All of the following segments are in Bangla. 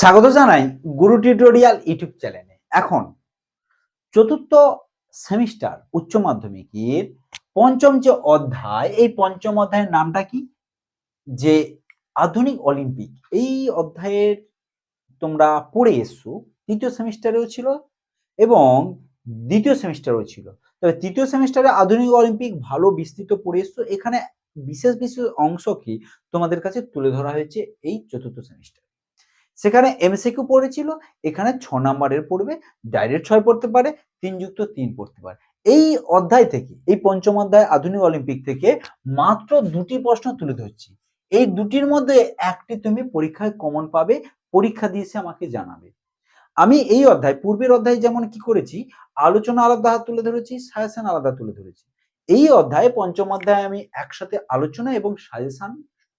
স্বাগত জানাই গুরু টিউটোরিয়াল ইউটিউব চ্যানেলে। এখন, চতুর্থ সেমিস্টার উচ্চ মাধ্যমিকের পঞ্চম যে অধ্যায়, এই পঞ্চম অধ্যায়ের নামটা কি? যে আধুনিক অলিম্পিক। এই অধ্যায়ের তোমরা পড়ে এসছো তৃতীয় সেমিস্টারেও ছিল এবং দ্বিতীয় সেমিস্টারেও ছিল। তবে তৃতীয় সেমিস্টারে আধুনিক অলিম্পিক ভালো বিস্তৃত পড়ে এসছো, এখানে বিশেষ বিশেষ অংশ কি তোমাদের কাছে তুলে ধরা হয়েছে এই চতুর্থ সেমিস্টার। সেখানে এমসিকিউ পড়েছিল, এখানে ছ নাম্বারের পড়বে ডাইরেক্ট ছয় পড়তে পারে, তিন যুক্ত তিন পড়তে পারে। এই অধ্যায় থেকে, এই পঞ্চম অধ্যায় আধুনিক অলিম্পিক থেকে মাত্র দুটি প্রশ্ন তুলে ধরছি। এই দুটির মধ্যে একটি তুমি পরীক্ষায় কমন পাবে, পরীক্ষা দিয়েছে আমাকে জানাবে। আমি এই অধ্যায়, পূর্বের অধ্যায় যেমন কি করেছি, আলোচনা আলাদা হাত তুলে ধরেছি সাজেশন আলাদা তুলে ধরেছি। এই অধ্যায়ে পঞ্চম অধ্যায়ে আমি একসাথে আলোচনা এবং সাজেশন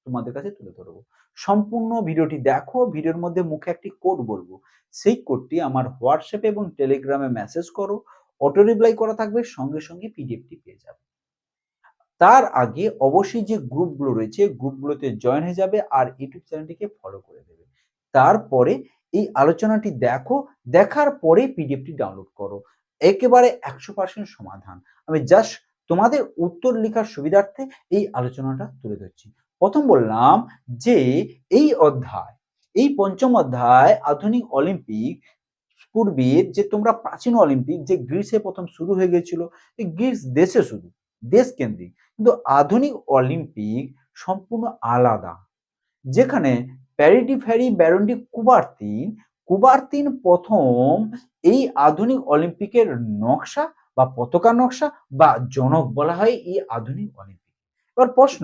তোমাদের কাছে তুলে ধরবো। সম্পূর্ণ ভিডিওটি দেখো, ভিডিওর মধ্যে মুখে একটি কোড বলব। সেই কোডটি আমার হোয়াটসঅ্যাপে এবং টেলিগ্রামে মেসেজ করো অটো রিপ্লাই করা থাকবে, সঙ্গে সঙ্গে পিডিএফটি পেয়ে যাবে। তার আগে অবশ্যই যে গ্রুপগুলো রয়েছে গ্রুপগুলোতে জয়েন হয়ে যাবে আর ইউটিউব চ্যানেলটিকে ফলো করে দেবে। তারপরে এই আলোচনাটি দেখো, দেখার পরে পিডিএফটি ডাউনলোড করো। একেবারে একশো পার্সেন্ট সমাধান। আমি জাস্ট তোমাদের উত্তর লেখার সুবিধার্থে এই আলোচনাটা তুলে ধরছি। প্রথম বললাম যে এই অধ্যায়, এই পঞ্চম অধ্যায় আধুনিক অলিম্পিক পূর্বের যে তোমরা প্রাচীন অলিম্পিক, যে গ্রিসে প্রথম শুরু হয়ে গেছিল, এই গ্রিস দেশে শুধু, দেশ কেন্দ্রিক। কিন্তু আধুনিক অলিম্পিক সম্পূর্ণ আলাদা, যেখানে প্যারিডি ফ্যারি ব্যারন্ডি কুবার্তিন কুবার্তিন প্রথম এই আধুনিক অলিম্পিকের নকশা বা পতাকা নকশা বা জনক বলা হয় এই আধুনিক অলিম্পিক। এবার প্রশ্ন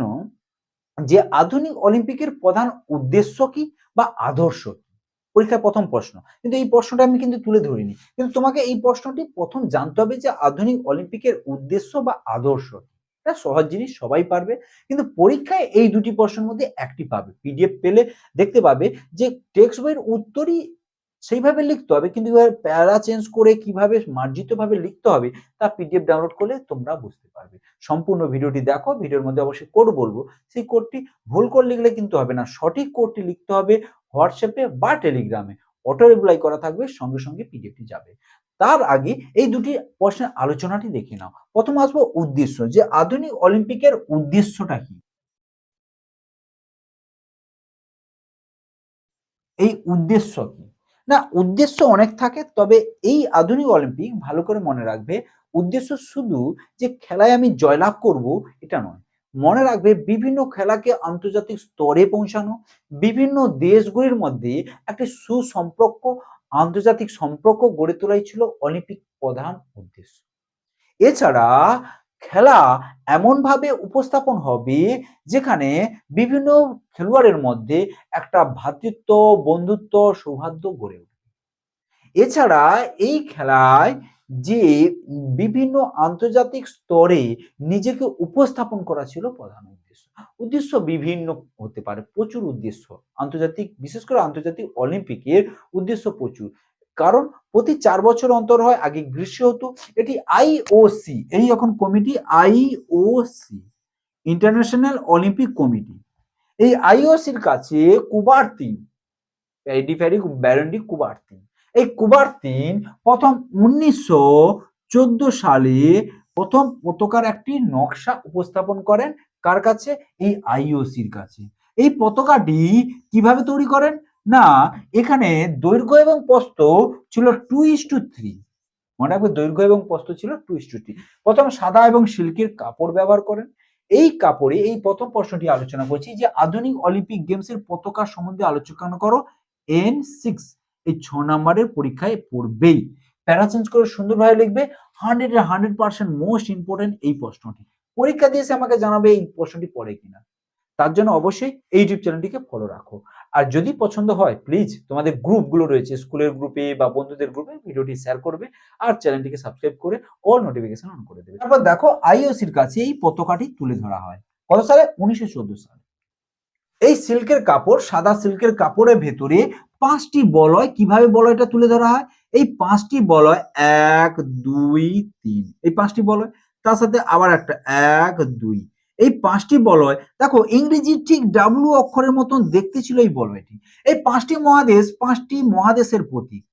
যে আধুনিক অলিম্পিকের প্রধান উদ্দেশ্য কি বা আদর্শ কি? পরীক্ষার প্রথম প্রশ্ন। কিন্তু এই প্রশ্নটা আমি কিন্তু তুলে ধরিনি। কিন্তু তোমাকে এই প্রশ্নটি প্রথম জানতে হবে যে আধুনিক অলিম্পিকের উদ্দেশ্য বা আদর্শ এটা সহজ জিনিস, সবাই পারবে। কিন্তু পরীক্ষায় এই দুটি প্রশ্নের মধ্যে একটি পাবে। পিডিএফ পেলে দেখতে পাবে যে টেক্সট বইয়ের উত্তরই সেইভাবে লিখতে হবে, কিন্তু এবার প্যারা চেঞ্জ করে কীভাবে মার্জিতভাবে লিখতে হবে, তা পিডিএফ ডাউনলোড করলে তোমরা বুঝতে পারবে। সম্পূর্ণ ভিডিওটি দেখো, ভিডিওর মধ্যে অবশ্যই কোড বলব, সেই কোডটি ভুল করে লিখলে কিন্তু হবে না। সঠিক কোডটি লিখতে হবে হোয়াটসঅ্যাপে বা টেলিগ্রামে অটো রিপ্লাই করা থাকবে, সঙ্গে সঙ্গে পিডিএফটি যাবে। তার আগে এই দুটি প্রশ্নের আলোচনাটি দেখে নাও। প্রথম আসব উদ্দেশ্য, যে আধুনিক অলিম্পিকের উদ্দেশ্যটা কি? এই উদ্দেশ্য কি? না, উদ্দেশ্য অনেক থাকে, তবে এই আধুনিক অলিম্পিক ভালো করে মনে রাখবে, উদ্দেশ্য শুধু যে খেলায় আমি জয়লাভ করব, এটা নয়। মনে রাখবে বিভিন্ন খেলাকে আন্তর্জাতিক স্তরে পৌঁছানো, বিভিন্ন দেশগুলির মধ্যে একটি সুসম্পর্ক, আন্তর্জাতিক সম্পর্ক গড়ে তোলাই ছিল অলিম্পিক প্রধান উদ্দেশ্য। এছাড়া খেলা এমনভাবে উপস্থাপন হবে যেখানে বিভিন্ন খেলোয়াড়ের মধ্যে একটা ভ্রাতৃত্ব, বন্ধুত্ব, সৌহার্দ্য গড়ে উঠবে। এছাড়া এই খেলায় যে বিভিন্ন আন্তর্জাতিক স্তরে নিজেকে উপস্থাপন করা ছিল প্রধান উদ্দেশ্য। উদ্দেশ্য বিভিন্ন হতে পারে, প্রচুর উদ্দেশ্য। আন্তর্জাতিক, বিশেষ করে আন্তর্জাতিক অলিম্পিকের উদ্দেশ্য প্রচুর। কারণ প্রতি চার বছর অন্তর হয় আগে গ্রীষ্ম হতো এটি আইওসি এই এখন committee IOC international Olympic committee এই আইওসির কাছে কুবার তিন প্যারিডি ফ্যারি ব্যারন্ডি কুবার তিন এই কুবার তিন প্রথম উনিশশো চোদ্দ সালে প্রথম পতাকার একটি নকশা উপস্থাপন করেন। কার কাছে? এই আইওসির কাছে। এই পতাকাটি কীভাবে তৈরি করেন? না, এখানে দৈর্ঘ্য এবং প্রস্থ ছিল টু ইস টু থ্রি মনে রাখবে দৈর্ঘ্য এবং প্রস্থ ছিল টু ইস টু থ্রি প্রথম সাদা এবং সিল্কের কাপড় ব্যবহার করেন। এই কাপড়ে, এই প্রথম প্রশ্নটি আলোচনা করছি যে আধুনিক অলিম্পিক গেমসের পতাকা সম্বন্ধে আলোচনা করো? এন সিক্স এই ছ নম্বরের পরীক্ষায় পড়বেই। প্যারা চেঞ্জ করে সুন্দরভাবে লিখবে hundred hundred percent most important এই প্রশ্নটি। পরীক্ষা দিয়েছে, আমাকে জানাবে এই প্রশ্নটি পড়ে কিনা। তার জন্য অবশ্যই এই ইউটিউব চ্যানেলটিকে ফলো রাখো। আর যদি পছন্দ হয় প্লিজ তোমাদের গ্রুপগুলো রয়েছে, স্কুলের গ্রুপে বা বন্ধুদের গ্রুপে ভিডিওটি শেয়ার করবে আর চ্যানেলটিকে সাবস্ক্রাইব করে অল নোটিফিকেশন অন করে দেবে। তারপর দেখো আইওসির কাছে এই পতাকাটি তুলে ধরা হয়। কত সালে? উনিশশো চোদ্দ সালে। এই সিল্কের কাপড়, সাদা সিল্কের কাপড়ের ভেতরে পাঁচটি বলয় কীভাবে বলয়টা তুলে ধরা হয়? এই পাঁচটি বলয় এক, দুই, তিন। এই পাঁচটি বলয়, তার সাথে আবার একটা, এক, দুই। এই পাঁচটি বলয়, দেখো ইংরেজি ঠিক ডাব্লু অক্ষরের মতন দেখতে ছিল এই বলয়টি। এই পাঁচটি মহাদেশ পাঁচটি মহাদেশের প্রতীক।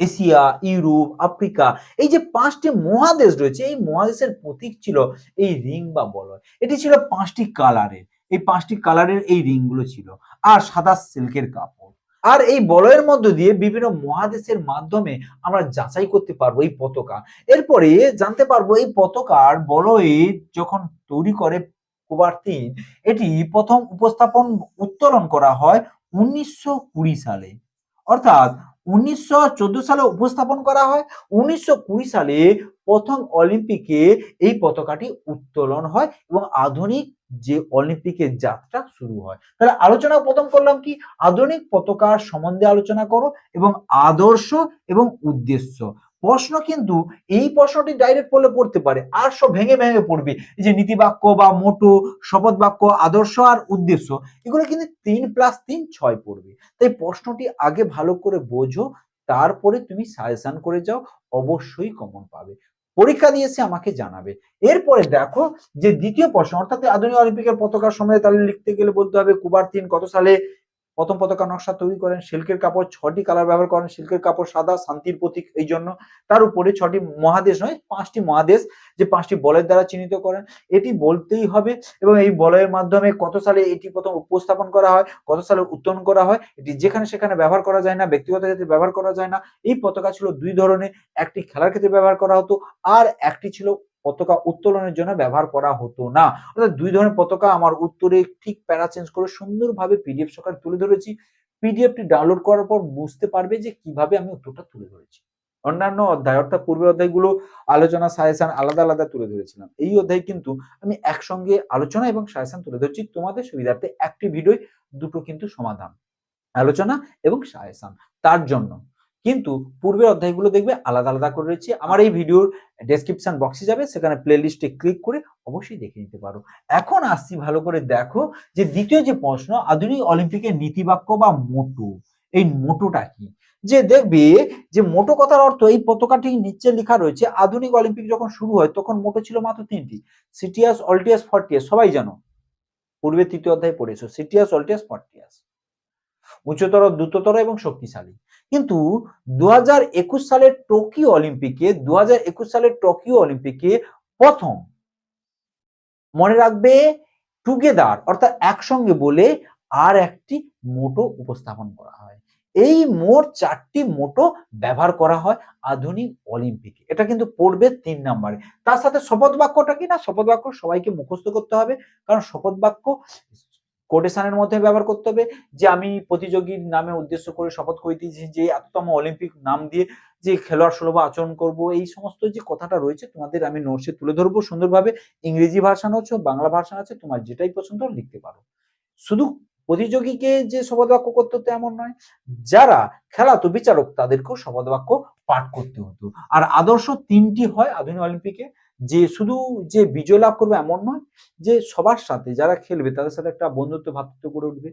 এশিয়া, ইউরোপ, আফ্রিকা, এই যে পাঁচটি মহাদেশ রয়েছে, এই মহাদেশের প্রতীক ছিল এই রিং বা বলয়। এটি ছিল পাঁচটি কালারের এই পাঁচটি কালারের এই রিংগুলো ছিল। আর সাদা সিল্কের কাপড়। আর এই বলয়ের মধ্য দিয়ে বিভিন্ন মহাদেশের মাধ্যমে আমরা যাচাই করতে পারব এই পতাকা। এরপরে জানতে পারব এই পতাকার বলয়ে যখন তৈরি করে কুবার্তিন এটি প্রথম উপস্থাপন উত্তোলন করা হয় উনিশশো কুড়ি সালে। অর্থাৎ উনিশশো চোদ্দ সালে উপস্থাপন করা হয়, উনিশশো কুড়ি সালে প্রথম অলিম্পিকে এই পতাকাটি উত্তোলন হয় এবং আধুনিক যে অলিম্পিকের যাত্রা শুরু হয়। তাহলে আলোচনা প্রথম করলাম কি? আধুনিক পতাকার সম্বন্ধে আলোচনা করো এবং আদর্শ এবং উদ্দেশ্য। প্রশ্ন কিন্তু এই প্রশ্নটি ডাইরেক্ট করলে পড়তে পারে। আর সব ভেঙে ভেঙে পড়বে। এই যে নীতিবাক্য বা মোটো শপথ বাক্য আদর্শ আর উদ্দেশ্য, এগুলো কিন্তু তিন প্লাস তিন ছয় পড়বে। তাই প্রশ্নটি আগে ভালো করে বোঝো, তারপরে তুমি সাজেশন করে যাও, অবশ্যই কমন পাবে। পরীক্ষা দিয়েছে, আমাকে জানাবে। এরপরে দেখো যে দ্বিতীয় প্রশ্ন, অর্থাৎ আধুনিক অলিম্পিকের পতাকার সময় তাহলে লিখতে গেলে বলতে হবে কুবার তিন কত সালে প্রথম পতাকা নকশা তৈরি করেন, সিল্কের কাপড় ছটি কালার ব্যবহার করেন, সিল্কের কাপড় সাদা, শান্তির প্রতীক এই জন্য। তার উপরে ছটি মহাদেশ নয়, পাঁচটি মহাদেশ যে পাঁচটি বলের দ্বারা চিহ্নিত করেন। এটি বলতেই হবে এবং এই বলয়ের মাধ্যমে কত সালে এটি প্রথম উপস্থাপন করা হয়, কত সালে উত্তোলন করা হয়, এটি যেখানে সেখানে ব্যবহার করা যায় না, ব্যক্তিগত ক্ষেত্রে ব্যবহার করা যায় না। এই পতাকা ছিল দুই ধরনের, একটি খেলার ক্ষেত্রে ব্যবহার করা হতো, আর একটি ছিল পতাকা উত্তোলনের জন্য ব্যবহার করা হতো না। অর্থাৎ দুই ধরনের পতাকা আমার উত্তরে ঠিক প্যারা চেঞ্জ করে সুন্দরভাবে পিডিএফ সকার তুলে ধরেছি। পিডিএফটি ডাউনলোড করার পর বুঝতে পারবে যে কীভাবে আমি উত্তরটা তুলে ধরেছি। অন্যান্য অধ্যায় অর্থাৎ পূর্বের অধ্যায়গুলো আলোচনা, সাজেশন আলাদা আলাদা তুলে ধরেছিলাম। এই অধ্যায় কিন্তু আমি একসঙ্গে আলোচনা এবং সাজেশন তুলে ধরছি। তোমাদের সুবিধার্থে একটি ভিডিও দুটো কিন্তু সমাধান। আলোচনা এবং সাজেশন। তার জন্য কিন্তু পূর্বের অধ্যায়গুলো দেখবে আলাদা আলাদা করে রয়েছে। আমার এই ভিডিওর ডেসক্রিপশন বক্সে যাবে, সেখানে প্লে লিস্টে ক্লিক করে অবশ্যই দেখে নিতে পারো। এখন আসছি ভালো করে দেখো যে দ্বিতীয় যে প্রশ্ন, আধুনিক অলিম্পিকের নীতিবাক্য বা মোটো, এই মোটোটা কি? যে দেখবে যে মোটো কথার অর্থ এই পতাকাটি নিচে লেখা রয়েছে, আধুনিক অলিম্পিক যখন শুরু হয়, তখন মোটো ছিল মাত্র তিনটি, সিটিয়াস, অল্টিয়াস, ফর্টিয়াস, সবাই জানো? পূর্বে তৃতীয় অধ্যায় পড়েছো, সিটিয়াস, অল্টিয়াস, ফর্টিয়াস। উচ্চতর, দ্রুততর এবং শক্তিশালী। কিন্তু দু সালের টোকিও অলিম্পিকে দু সালের টোকিও অলিম্পিকে প্রথম মনে রাখবে টুগেদার, অর্থাৎ একসঙ্গে বলে আর একটি মোটো উপস্থাপন করা হয়। এই মোট চারটি মোটো ব্যবহার করা হয় আধুনিক অলিম্পিকে। এটা কিন্তু পড়বে তিন নম্বরে। তার সাথে শপথ বাক্যটা কি না? শপথ বাক্য সবাইকে মুখস্থ করতে হবে, কারণ শপথ বাক্য কোটেশনের মধ্যে ব্যবহার করতে হবে। যে আমি প্রতিযোগীর নামে উদ্দেশ্য করে শপথ করিতেছি যে এততম অলিম্পিক নাম দিয়ে যে খেলোয়াড় সুলভ আচরণ করব, এই সমস্ত যে কথাটা রয়েছে তোমাদের আমি নোটসে তুলে ধরবো। সুন্দরভাবে ইংরেজি ভার্সান হচ্ছে বাংলা ভার্সান আছে, তোমার যেটাই পছন্দ লিখতে পারো। শুধু প্রতিযোগীকে যে শপথ বাক্য করতে হতো এমন নয়, যারা খেলাতো বিচারক তাদেরকেও শপথ বাক্য পাঠ করতে হতো। আর আদর্শ তিনটি হয় আধুনিক অলিম্পিকে। যে শুধু যে বিজয় লাভ করবে এমন নয়, যে সবার সাথে যারা খেলবে তাদের সাথে একটা বন্ধুত্ব, ভাতৃত্ব করে উঠবে।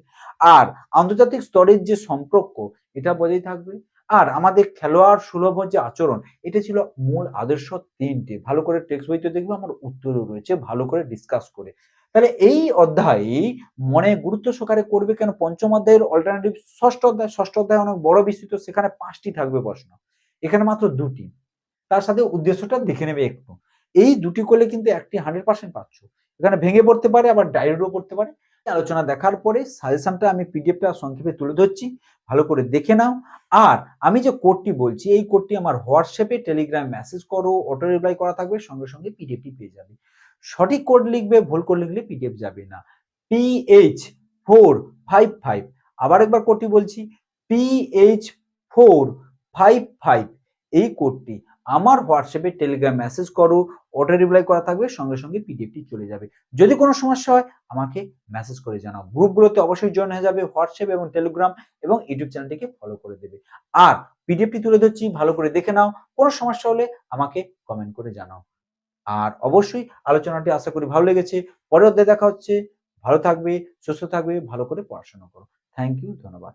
আর আন্তর্জাতিক স্তরের যে সম্পর্ক, এটা বজায় থাকবে। আর আমাদের খেলোয়াড় সুলভ যে আচরণ, এটা ছিল মূল আদর্শ তিনটে। ভালো করে টেক্সট বইতে দেখবে, আমার উত্তরও রয়েছে, ভালো করে ডিসকাস করে। তাহলে এই অধ্যায় মনে গুরুত্ব সহকারে করবে কেন? পঞ্চম অধ্যায়ের অল্টারনেটিভ ষষ্ঠ অধ্যায় ষষ্ঠ অধ্যায় অনেক বড় বিস্তৃত, সেখানে পাঁচটি থাকবে প্রশ্ন। এখানে মাত্র দুটি। তার সাথে উদ্দেশ্যটা দেখে নেবে একটু। এই দুটি করলে কিন্তু একটি হান্ড্রেড পার্সেন্ট পাচ্ছ। এখানে ভেঙে পড়তে পারে, আবার ডায়েরিও পড়তে পারে। আলোচনা দেখার পরে সাজেশনটা আমি পিডিএফটা সংক্ষেপে তুলে ধরছি। ভালো করে দেখে নাও। আর আমি যে কোডটি বলছি, এই কোডটি আমার হোয়াটসঅ্যাপে, টেলিগ্রাম মেসেজ করো অটো রিপ্লাই করা থাকবে, সঙ্গে সঙ্গে পিডিএফটি পেয়ে যাবে। সঠিক কোড লিখবে, ভুল কোড লিখলে পিডিএফ যাবে না। পিএইচ ফোর ফাইভ ফাইভ আবার একবার কোডটি বলছি। পিএইচ ফোর ফাইভ ফাইভ এই কোডটি আমার হোয়াটসঅ্যাপে টেলিগ্রাম মেসেজ করো অটো রিপ্লাই করা থাকবে, সঙ্গে সঙ্গে পিডিএফটি চলে যাবে। যদি কোনো সমস্যা হয়, আমাকে মেসেজ করে জানাও। গ্রুপগুলোতে অবশ্যই জয়েন হয়ে যাবে হোয়াটসঅ্যাপ এবং টেলিগ্রাম এবং ইউটিউব চ্যানেলটিকে ফলো করে দেবে। আর পিডিএফটি তুলে ধরছি, ভালো করে দেখে নাও। কোনো সমস্যা হলে আমাকে কমেন্ট করে জানাও। আর অবশ্যই আলোচনাটি আশা করি ভালো লেগেছে। পরের অধ্যায়ে দেখা হচ্ছে। ভালো থাকবে, সুস্থ থাকবে, ভালো করে পড়াশোনা করো। থ্যাংক ইউ ধন্যবাদ।